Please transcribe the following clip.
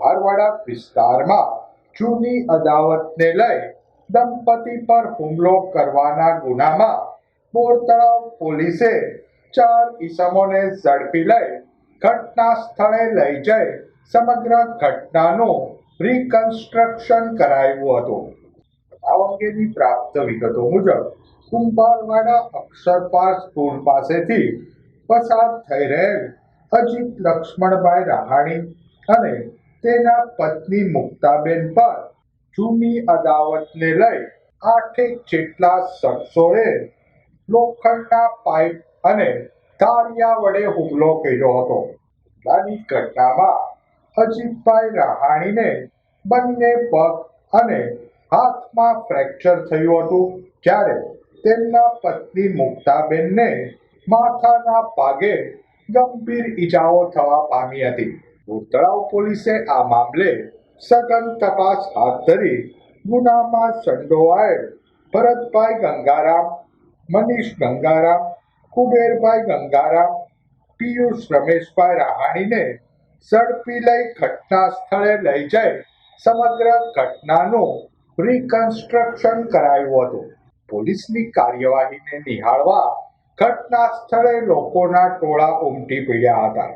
કુંભારવાડા વિસ્તારમાં જૂની અદાવતને લઈ દંપતી પર હુમલો કરવાના ગુનામાં બોરતળાવ પોલીસે ચાર ઈસમોને ઝડપી લઈ ઘટના સ્થળે લઈ જઈ સમગ્ર ઘટનાનું રિકન્સ્ટ્રક્શન કરાયું હતું. બનાવ અંગેની પ્રાપ્ત વિગતો મુજબ, કુંભારવાડા અક્ષરપાર સ્કૂલ પાસેથી પસાર થઈ રહેલ અજીત લક્ષ્મણભાઈ રહાણી અને તેના પત્ની મુક્તાબેન પર જૂની અદાવતને લઈ આઠેક જેટલા શખ્સોએ લોખંડના પાઇપ અને તારિયા વડે હુમલો કર્યો હતો. હુમલાની ઘટનામાં અજીતભાઈ રહાણીને બંને પગ અને હાથમાં ફ્રેક્ચર થયું હતું, જ્યારે તેમના પત્ની મુક્તાબેનને માથાના ભાગે ગંભીર ઈજાઓ થવા પામી હતી. ભૂતળાવ પોલીસે આ મામલે સઘન તપાસ હાથ ધરી ગુનામાં સંડોવાયેલ ભરતભાઈ ગંગારામ, મનીષ ગંગારામ, કુબેરભાઈ ગંગારામ, પિયુષ રમેશભાઈ રહાણીને ઝડપી લઈ ઘટના સ્થળે લઈ જઈ સમગ્ર ઘટનાનું રિકન્સ્ટ્રક્શન કરાયું હતું. પોલીસની કાર્યવાહીને નિહાળવા ઘટના સ્થળે લોકોના ટોળા ઉમટી પડ્યા હતા.